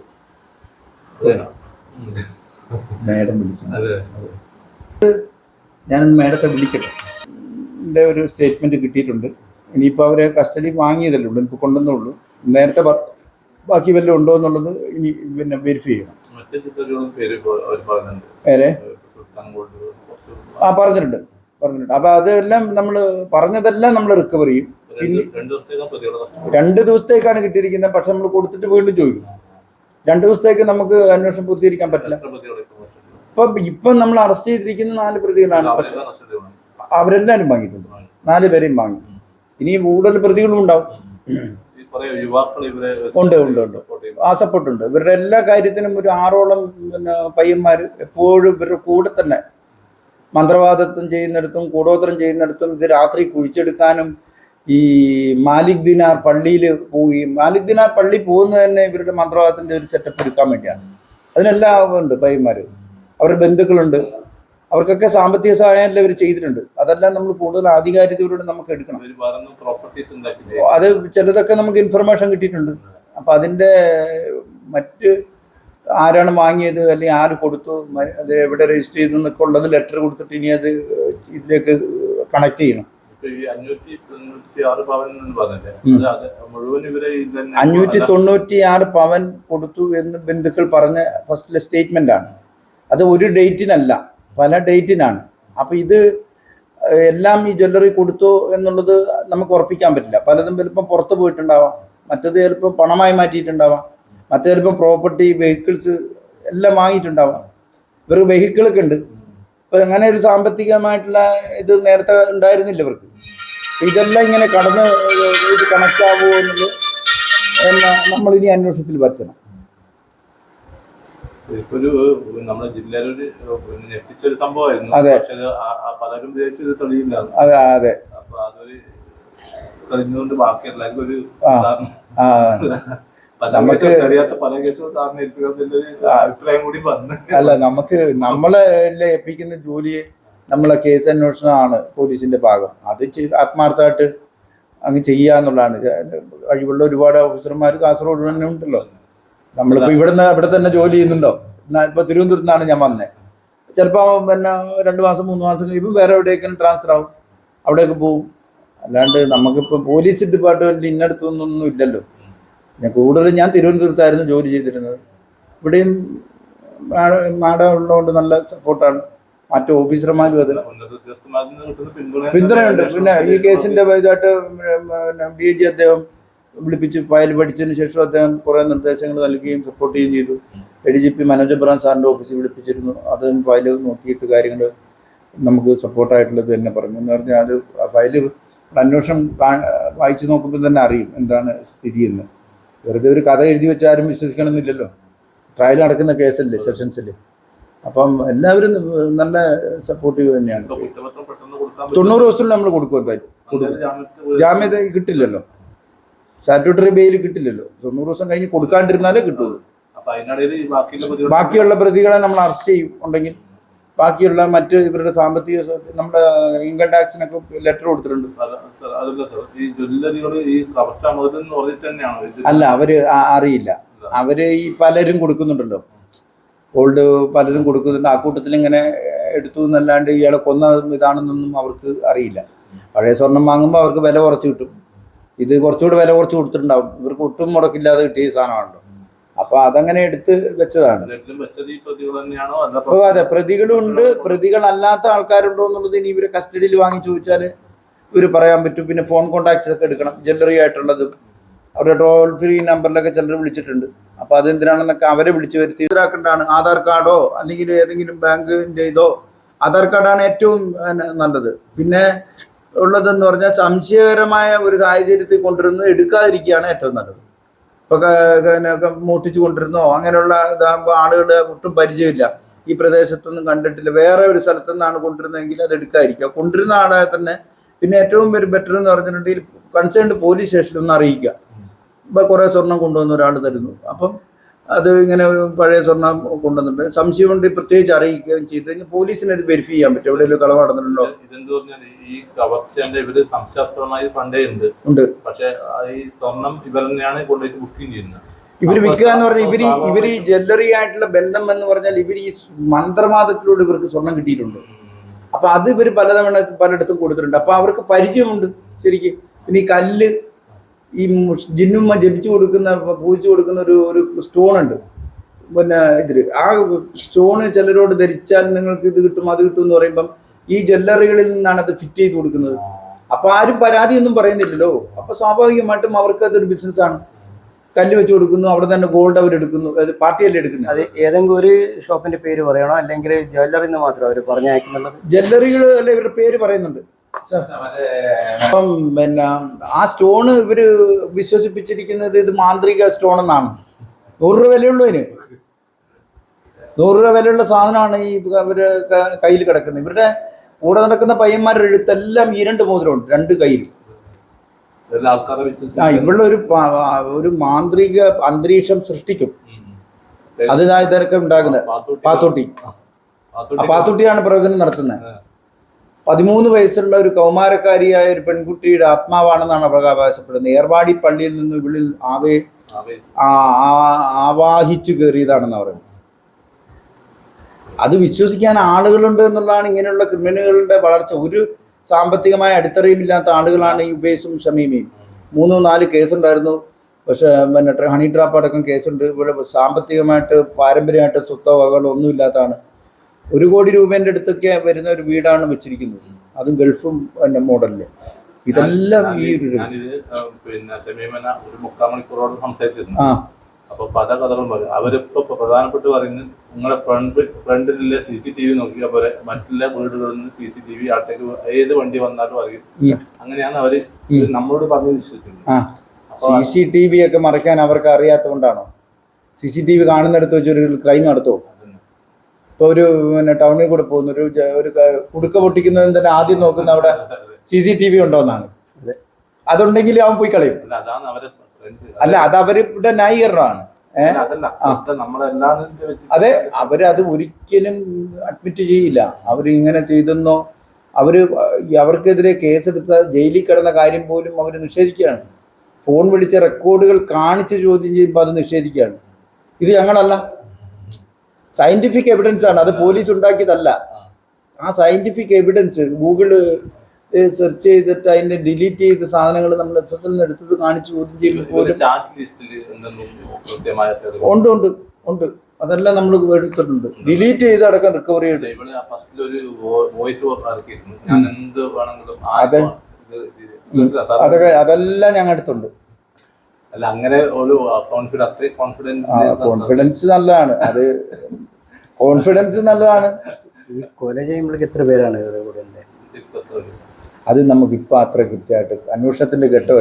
മേഡം വിളിക്കുന്നു. ഞാനൊന്ന് മേഡത്തെ വിളിക്കട്ടെ. എന്റെ ഒരു സ്റ്റേറ്റ്മെന്റ് കിട്ടിയിട്ടുണ്ട്. ഇനിയിപ്പോൾ അവരെ കസ്റ്റഡി വാങ്ങിയതല്ലേ ഉള്ളൂ? ഇപ്പോൾ കൊണ്ടുവന്നുള്ളൂ നേരത്തെ ബാക്കി വല്ലതും ഉണ്ടോ എന്നുള്ളത് ഇനി പിന്നെ വെരിഫൈ ചെയ്യണം. പേര് ആ പറഞ്ഞിട്ടുണ്ട്. പറഞ്ഞിട്ടുണ്ട്. അപ്പോൾ അതെല്ലാം നമ്മൾ പറഞ്ഞതെല്ലാം നമ്മൾ റിക്കവർ ചെയ്യും. പിന്നെ രണ്ട് ദിവസത്തേക്കാണ് കിട്ടിയിരിക്കുന്നത്. പക്ഷെ നമ്മൾ കൊടുത്തിട്ട് വീണ്ടും ചോദിക്കും. രണ്ട് ദിവസത്തേക്ക് നമുക്ക് അന്വേഷണം പൂർത്തീകരിക്കാൻ പറ്റില്ല. ഇപ്പൊ ഇപ്പം നമ്മൾ അറസ്റ്റ് ചെയ്തിരിക്കുന്ന നാല് പ്രതികളാണ്. അവരെല്ലാരും അവരെല്ലാവരും വാങ്ങിയിട്ടുണ്ട് നാല് പേരെയും വാങ്ങി. ഇനി കൂടുതൽ പ്രതികളും ഉണ്ടാവും ഉണ്ട്, ഉണ്ട്, ഉണ്ട്. ആ സപ്പോർട്ട് ഉണ്ട്. ഇവരുടെ എല്ലാ കാര്യത്തിനും ഒരു ആറോളം പിന്നെ പയ്യന്മാർ എപ്പോഴും ഇവരുടെ കൂടെ തന്നെ. മന്ത്രവാദത്വം ചെയ്യുന്നിടത്തും കൂടോത്രം ചെയ്യുന്നിടത്തും ഇത് രാത്രി കുഴിച്ചെടുക്കാനും ഈ മാലിക് ദിനാർ പള്ളിയിൽ പോവുകയും മാലിക് ദിനാർ പള്ളി പോകുന്നത് തന്നെ ഇവരുടെ മന്ത്രവാദത്തിന്റെ ഒരു സെറ്റപ്പ് എടുക്കാൻ വേണ്ടിയാണ്. അതിനെല്ലാം ഉണ്ട് പയ്യന്മാർ അവരുടെ ബന്ധുക്കളുണ്ട്. അവർക്കൊക്കെ സാമ്പത്തിക സഹായം ഇവർ ചെയ്തിട്ടുണ്ട്. അതെല്ലാം നമ്മൾ കൂടുതൽ ആധികാരികതയോടെ നമുക്ക് എടുക്കണം. അത് ചിലതൊക്കെ നമുക്ക് ഇൻഫർമേഷൻ കിട്ടിയിട്ടുണ്ട്. അപ്പം അതിന്റെ മറ്റ് ആരാണ് വാങ്ങിയത് അല്ലെങ്കിൽ ആര് കൊടുത്തു അത് എവിടെ രജിസ്റ്റർ ചെയ്തു എന്നൊക്കെ ഉള്ളത് ലെറ്റർ കൊടുത്തിട്ട് ഇനി അത് ഇതിലേക്ക് കണക്ട് ചെയ്യണം. അഞ്ഞൂറ്റി തൊണ്ണൂറ്റി ആറ് പവൻ കൊടുത്തു എന്ന് ബന്ധുക്കൾ പറഞ്ഞ ഫസ്റ്റിലെ സ്റ്റേറ്റ്മെന്റ് ആണ്. അത് ഒരു ഡേറ്റിനല്ല പല ഡേറ്റിനാണ്. അപ്പോൾ ഇത് എല്ലാം ഈ ജ്വല്ലറി കൊടുത്തു എന്നുള്ളത് നമുക്ക് ഉറപ്പിക്കാൻ പറ്റില്ല. പലതും ചിലപ്പം പുറത്ത് പോയിട്ടുണ്ടാവാം. മറ്റത് ചിലപ്പം പണമായി മാറ്റിയിട്ടുണ്ടാവാം. മറ്റേ ചിലപ്പം പ്രോപ്പർട്ടി വെഹിക്കിൾസ് എല്ലാം വാങ്ങിയിട്ടുണ്ടാവാം. ഇവർക്ക് വെഹിക്കിളൊക്കെ ഉണ്ട്. ഇപ്പം അങ്ങനെ ഒരു സാമ്പത്തികമായിട്ടുള്ള ഇത് നേരത്തെ ഉണ്ടായിരുന്നില്ല ഇവർക്ക്. ഇതെല്ലാം ഇങ്ങനെ കടന്ന് ഇത് കണക്ട് ആവുമോ എന്നുള്ളത് എന്നാ നമ്മൾ ഇനി അന്വേഷണത്തിൽ വരുത്തണം. ഒരു നമ്മുടെ ജില്ലയിലൊരു ഞെട്ടിച്ചൊരു സംഭവമായിരുന്നു. അതെ. പലരും വിചാരിച്ചത് തെളിയില്ല. അതെ അതെ. അപ്പൊ അതൊരു തെളിഞ്ഞുകൊണ്ട് ബാക്കി എല്ലാവർക്കും ഒരു നമുക്ക് അല്ല നമുക്ക് നമ്മളെ ഏൽപ്പിക്കുന്ന ജോലി നമ്മളെ കേസ് അന്വേഷണമാണ് പോലീസിന്റെ ഭാഗം. അത് ആത്മാർത്ഥമായിട്ട് അങ്ങ് ചെയ്യുക എന്നുള്ളതാണ് കഴിവുള്ള ഒരുപാട് ഓഫീസർമാർ കാസർഗോഡ് തന്നെ ഉണ്ടല്ലോ. നമ്മളിപ്പോൾ ഇവിടുന്ന് ഇവിടെ തന്നെ ജോലി ചെയ്യുന്നുണ്ടോ? ഇപ്പൊ തിരുവനന്തപുരത്ത് നിന്നാണ് ഞാൻ വന്നത് ചിലപ്പോൾ പിന്നെ രണ്ട് മാസം മൂന്ന് മാസം കഴിയുമ്പോൾ വേറെ എവിടേക്കും ട്രാൻസ്ഫർ ആവും. അവിടെയൊക്കെ പോവും. അല്ലാണ്ട് നമുക്കിപ്പോൾ പോലീസ് ഡിപ്പാർട്ട്മെന്റ് ഇന്നടത്തൊന്നും ഇല്ലല്ലോ. ഞാൻ കൂടുതലും ഞാൻ തിരുവനന്തപുരത്തായിരുന്നു ജോലി ചെയ്തിരുന്നത്. ഇവിടെയും മാഡം ഉള്ളതുകൊണ്ട് നല്ല സപ്പോർട്ടാണ് മറ്റു ഓഫീസർമാരും അത് പിന്തുണയുണ്ട്. പിന്നെ ഈ കേസിന്റെ ഇതായിട്ട് ഡി ജി അദ്ദേഹം വിളിപ്പിച്ച് ഫയൽ പഠിച്ചതിന് ശേഷം അദ്ദേഹം കുറേ നിർദ്ദേശങ്ങൾ നൽകുകയും സപ്പോർട്ട് ചെയ്യുകയും ചെയ്തു. A D G P Manoj Abraham സാറിന്റെ ഓഫീസിൽ വിളിപ്പിച്ചിരുന്നു. അദ്ദേഹം ഫയൽ നോക്കിയിട്ട് കാര്യങ്ങൾ നമുക്ക് സപ്പോർട്ടായിട്ടുള്ളത് തന്നെ പറഞ്ഞു. എന്ന് പറഞ്ഞാൽ അത് ആ ഫയൽ അന്വേഷണം വായിച്ചു നോക്കുമ്പോൾ തന്നെ അറിയും എന്താണ് സ്ഥിതി എന്ന് വെറുതെ ഒരു കഥ എഴുതി വെച്ച് ആരും വിശ്വസിക്കണമെന്നില്ലല്ലോ ട്രയൽ നടക്കുന്ന കേസല്ലേ സെഷൻസിൽ അപ്പം എല്ലാവരും നല്ല സപ്പോർട്ടീവ് തന്നെയാണ്. തൊണ്ണൂറ് ദിവസത്തിൽ നമ്മൾ കൊടുക്കും എന്തായാലും. ജാമ്യത കിട്ടില്ലല്ലോ. സ്റ്റാറ്റ്യൂട്ടറി ബെയിൽ കിട്ടില്ലല്ലോ. തൊണ്ണൂറ് ദിവസം കഴിഞ്ഞ് കൊടുക്കാണ്ടിരുന്നാലേ കിട്ടുള്ളൂ. ബാക്കിയുള്ള പ്രതികളെ നമ്മൾ അറസ്റ്റ് ചെയ്യും ഉണ്ടെങ്കിൽ. ബാക്കിയുള്ള മറ്റ് ഇവരുടെ സാമ്പത്തിക നമ്മുടെ ഇൻകം ടാക്സിനൊക്കെ ലെറ്റർ കൊടുത്തിട്ടുണ്ട്. അല്ല അവർ അറിയില്ല. അവർ ഈ പലരും കൊടുക്കുന്നുണ്ടല്ലോ. ഗോൾഡ് പലരും കൊടുക്കുന്നുണ്ട്. ആ കൂട്ടത്തിൽ ഇങ്ങനെ എടുത്തു എന്നല്ലാണ്ട് ഇയാളെ കൊന്ന ഇതാണെന്നൊന്നും അവർക്ക് അറിയില്ല. പഴയ സ്വർണം വാങ്ങുമ്പോൾ അവർക്ക് വില കുറച്ച് കിട്ടും. ഇത് കുറച്ചുകൂടി വില കുറച്ച് കൊടുത്തിട്ടുണ്ടാവും. ഇവർക്ക് ഒട്ടും മുടക്കില്ലാതെ കിട്ടിയ സാധനമാണല്ലോ അപ്പൊ അതങ്ങനെ എടുത്ത് വെച്ചതാണ്. അതെ പ്രതികളുണ്ട്. പ്രതികളല്ലാത്ത ആൾക്കാരുണ്ടോ എന്നുള്ളത് ഇനി ഇവർ കസ്റ്റഡിയിൽ വാങ്ങി ചോദിച്ചാൽ ഇവർ പറയാൻ പറ്റും. പിന്നെ ഫോൺ കോണ്ടാക്ട്സ് ഒക്കെ എടുക്കണം. ജ്വല്ലറി ആയിട്ടുള്ളതും. അവരുടെ ടോൾ ഫ്രീ നമ്പറിലൊക്കെ ചിലർ വിളിച്ചിട്ടുണ്ട്. അപ്പൊ അതെന്തിനാണെന്നൊക്കെ അവരെ വിളിച്ചു വരുത്തി. ഇതാക്കേണ്ടതാണ് ആധാർ കാർഡോ അല്ലെങ്കിൽ ഏതെങ്കിലും ബാങ്കിന്റെ ഇതോ. ആധാർ കാർഡാണ് ഏറ്റവും നല്ലത്. പിന്നെ ഉള്ളതെന്ന് പറഞ്ഞാൽ സംശയകരമായ ഒരു സാഹചര്യത്തിൽ കൊണ്ടുവരുന്നത് എടുക്കാതിരിക്കുകയാണ് ഏറ്റവും നല്ലത്. ഇപ്പോൾ മൂട്ടിച്ചു കൊണ്ടിരുന്നോ അങ്ങനെയുള്ള ഇതാകുമ്പോൾ ആളുകൾ ഒട്ടും പരിചയമില്ല. ഈ പ്രദേശത്തൊന്നും കണ്ടിട്ടില്ല. വേറെ ഒരു സ്ഥലത്തു നിന്നാണ് കൊണ്ടുവരുന്നതെങ്കിൽ അത് എടുക്കാതിരിക്കുക. കൊണ്ടുവരുന്ന ആളെ തന്നെ പിന്നെ ഏറ്റവും ഒരു ബെറ്റർ എന്ന് പറഞ്ഞിട്ടുണ്ടെങ്കിൽ കൺസേൺഡ് പോലീസ് സ്റ്റേഷനിൽ ഒന്ന് അറിയിക്കുക. ഇപ്പം കുറേ സ്വർണം കൊണ്ടുവന്ന ഒരാൾ തരുന്നു. അപ്പം അത് ഇങ്ങനെ ഒരു പഴയ സ്വർണം കൊണ്ടുവന്നിട്ട് സംശയം കൊണ്ട് പ്രത്യേകിച്ച് അറിയിക്കുകയും ചെയ്ത്. കഴിഞ്ഞാൽ പോലീസിന് അത് വെരിഫൈ ചെയ്യാൻ പറ്റും. എവിടെയെങ്കിലും കളവ് നടന്നിട്ടുണ്ടോ? ഇതെന്ത് പറഞ്ഞാൽ ഈ കവർച്ചന്റെ ഇവർ സംശയാസ്പദമായി പണ്ടേ ഉണ്ട്. ഉണ്ട്. പക്ഷെ ഈ സ്വർണം ഇവർ തന്നെയാണ് കൊണ്ടുപോയി ബുക്കിംഗ് ചെയ്യുന്നത്. ഇവർ വിൽക്കുക എന്ന് പറഞ്ഞാൽ ഇവർ ഇവർ ഈ ജ്വല്ലറി ആയിട്ടുള്ള ബന്ധം എന്ന് പറഞ്ഞാൽ ഇവർ ഈ മന്ത്രവാദത്തിലൂടെ ഇവർക്ക് സ്വർണം കിട്ടിയിട്ടുണ്ട്. അപ്പൊ അത് ഇവർ പലതവണ പലയിടത്തും കൊടുത്തിട്ടുണ്ട്. അപ്പൊ അവർക്ക് പരിചയമുണ്ട് ശരിക്കും. പിന്നെ ഈ കല്ല് ഈ ജിന്നുമ്മ ജപിച്ചു കൊടുക്കുന്ന പൂജിച്ചു കൊടുക്കുന്ന ഒരു ഒരു സ്റ്റോൺ ഉണ്ട് പിന്നെ ഇതിൽ ആ സ്റ്റോണ് ചിലരോട് ധരിച്ചാൽ നിങ്ങൾക്ക് ഇത് കിട്ടും അത് കിട്ടും എന്ന് പറയുമ്പം ഈ ജ്വല്ലറികളിൽ നിന്നാണ് അത് ഫിറ്റ് ചെയ്ത് കൊടുക്കുന്നത്. അപ്പൊ ആരും പരാതിയൊന്നും പറയുന്നില്ലല്ലോ. അപ്പൊ സ്വാഭാവികമായിട്ടും അവർക്ക് അതൊരു ബിസിനസ്സാണ്. കല്ല് വെച്ച് കൊടുക്കുന്നു അവിടെ തന്നെ ഗോൾഡ് അവരെടുക്കുന്നു അത് പാർട്ടിയല്ലേ എടുക്കുന്നത്. അത് ഏതെങ്കിലും ഒരു ഷോപ്പിന്റെ പേര് പറയണോ? അല്ലെങ്കിൽ ജ്വല്ലറിന്ന് മാത്രം അവർ പറഞ്ഞയക്കുന്നുള്ളത്? ജ്വല്ലറികൾ അല്ലെ ഇവരുടെ പേര് പറയുന്നുണ്ട്. അപ്പം പിന്നെ ആ സ്റ്റോണ് ഇവർ വിശ്വസിപ്പിച്ചിരിക്കുന്നത് ഇത് മാന്ത്രിക സ്റ്റോൺ എന്നാണ് നൂറ് രൂപ വിലയുള്ളൂ ഇതിന് നൂറ് രൂപ വിലയുള്ള സാധനമാണ് ഈ ഇവർ കയ്യിൽ കിടക്കുന്നത്. ഇവരുടെ കൂടെ നടക്കുന്ന പയ്യന്മാരുടെ എഴുത്തെല്ലാം ഈ രണ്ട് മോതിരമുണ്ട് രണ്ട് കയ്യിൽ. ആ ഇവിടെ ഒരു ഒരു മാന്ത്രിക അന്തരീക്ഷം സൃഷ്ടിക്കും. അതിനായി തിരക്കുണ്ടാകുന്നത് പാത്തോട്ടി. പാത്തുട്ടിയാണ് പ്രവചനം നടത്തുന്നത്. പതിമൂന്ന് വയസ്സുള്ള ഒരു കൗമാരക്കാരിയായ ഒരു പെൺകുട്ടിയുടെ ആത്മാവാണെന്നാണ് അവകാശപ്പെടുന്നത്. ഏർവാടി പള്ളിയിൽ നിന്ന് ഇവിളിൽ ആവേ ആവാഹിച്ചു കയറിയതാണെന്ന് പറയുന്നത്. അത് വിശ്വസിക്കാൻ ആളുകളുണ്ട് എന്നുള്ളതാണ് ഇങ്ങനെയുള്ള ക്രിമിനലുകളുടെ വളർച്ച. ഒരു സാമ്പത്തികമായ അടിത്തറയും ഇല്ലാത്ത ആളുകളാണ് ഈ ഉബേസും ഷമീമയും. മൂന്നോ നാല് കേസുണ്ടായിരുന്നു. പക്ഷേ പിന്നെ ഹണി ട്രാപ്പ് അടക്കം കേസുണ്ട്. ഇവിടെ സാമ്പത്തികമായിട്ട് പാരമ്പര്യമായിട്ട് സ്വത്തോ വകകളോ ഒന്നും ഇല്ലാത്തതാണ് ഒരു കോടി രൂപേന്റെ അടുത്തൊക്കെ വരുന്ന ഒരു വീടാണ് വെച്ചിരിക്കുന്നത്. അതും ഗൾഫും പിന്നെ മോഡലിൽ. ഇതെല്ലാം ഈ ഒരു പിന്നെ ഒരു മുക്കാൽ മണിക്കൂറോട് സംസാരിച്ചിരുന്നു. അപ്പൊ പല കഥകളും പറയും അവരിപ്പോ പ്രധാനപ്പെട്ട് പറയുന്നത് നിങ്ങളെ ഫ്രണ്ട് ഫ്രണ്ടിലെ സി സി ടി വി നോക്കിയാൽ പോലെ മറ്റുള്ള വീടുകളിൽ നിന്ന് സി സി ടി വി അടുത്തേക്ക് ഏത് വണ്ടി വന്നാലും അറിയും. അങ്ങനെയാണ് അവർ നമ്മളോട് പറഞ്ഞു വിശ്വസിക്കുന്നത്. സി സി ടി വി ഒക്കെ മറയ്ക്കാൻ അവർക്ക് അറിയാത്തതുകൊണ്ടാണോ? സി സി ടി വി കാണുന്നിടത്ത് വെച്ച് ഒരു ക്രൈം നടത്തുമോ. ഇപ്പോൾ ഒരു പിന്നെ ടൗണിൽ കൂടെ പോകുന്ന ഒരു ഒരു കുടുക്ക പൊട്ടിക്കുന്നതിന് തന്നെ ആദ്യം നോക്കുന്ന അവിടെ സി സി ടി വി ഉണ്ടോന്നാണ്. അതുണ്ടെങ്കിൽ അവൻ പോയി കളയും. അല്ല അതാണ് അവരെ അല്ല അത് അവരുടെ ന്യായീകരണമാണ്. അതെ അവരത് ഒരിക്കലും അഡ്മിറ്റ് ചെയ്യില്ല. അവർ ഇങ്ങനെ ചെയ്തെന്നോ അവർ അവർക്കെതിരെ കേസെടുത്ത ജയിലിൽ കിടന്ന കാര്യം പോലും അവർ നിഷേധിക്കുകയാണ്. ഫോൺ വിളിച്ച റെക്കോർഡുകൾ കാണിച്ച് ചോദ്യം ചെയ്യുമ്പോൾ അത് നിഷേധിക്കുകയാണ്. ഇത് ഞങ്ങളല്ല. സയന്റിഫിക് എവിഡൻസ് ആണ്. അത് പോലീസ് ഉണ്ടാക്കിയതല്ല. ആ. സയന്റിഫിക് എവിഡൻസ് ഗൂഗിൾ സെർച്ച് ചെയ്തിട്ട് അതിന്റെ ഡിലീറ്റ് ചെയ്ത സാധനങ്ങൾ നമ്മൾ എഫ് എസ് എല്ലിന് എടുത്തത് കാണിച്ചു ചോദ്യം ചെയ്യുമ്പോൾ ഉണ്ട് ഉണ്ട് ഉണ്ട്. അതെല്ലാം നമ്മൾ എടുത്തിട്ടുണ്ട്. ഡിലീറ്റ് ചെയ്ത് അടക്കം റിക്കവറി അതൊക്കെ അതെല്ലാം ഞങ്ങൾ അടുത്തുണ്ട് അല്ല അങ്ങനെ ഒരു കോൺഫിഡൻസ് കോൺഫിഡൻസ് കോൺഫിഡൻസ് നല്ലതാണ്. അത് കോൺഫിഡൻസ് നല്ലതാണ്. ഈ കൊല ചെയ്യുമ്പോഴേക്ക് എത്ര പേരാണ് ഇവരുടെ കൂടെ അത് നമുക്ക് ഇപ്പൊ അത്ര കൃത്യമായിട്ട് അന്വേഷണത്തിന്റെ ഘട്ടം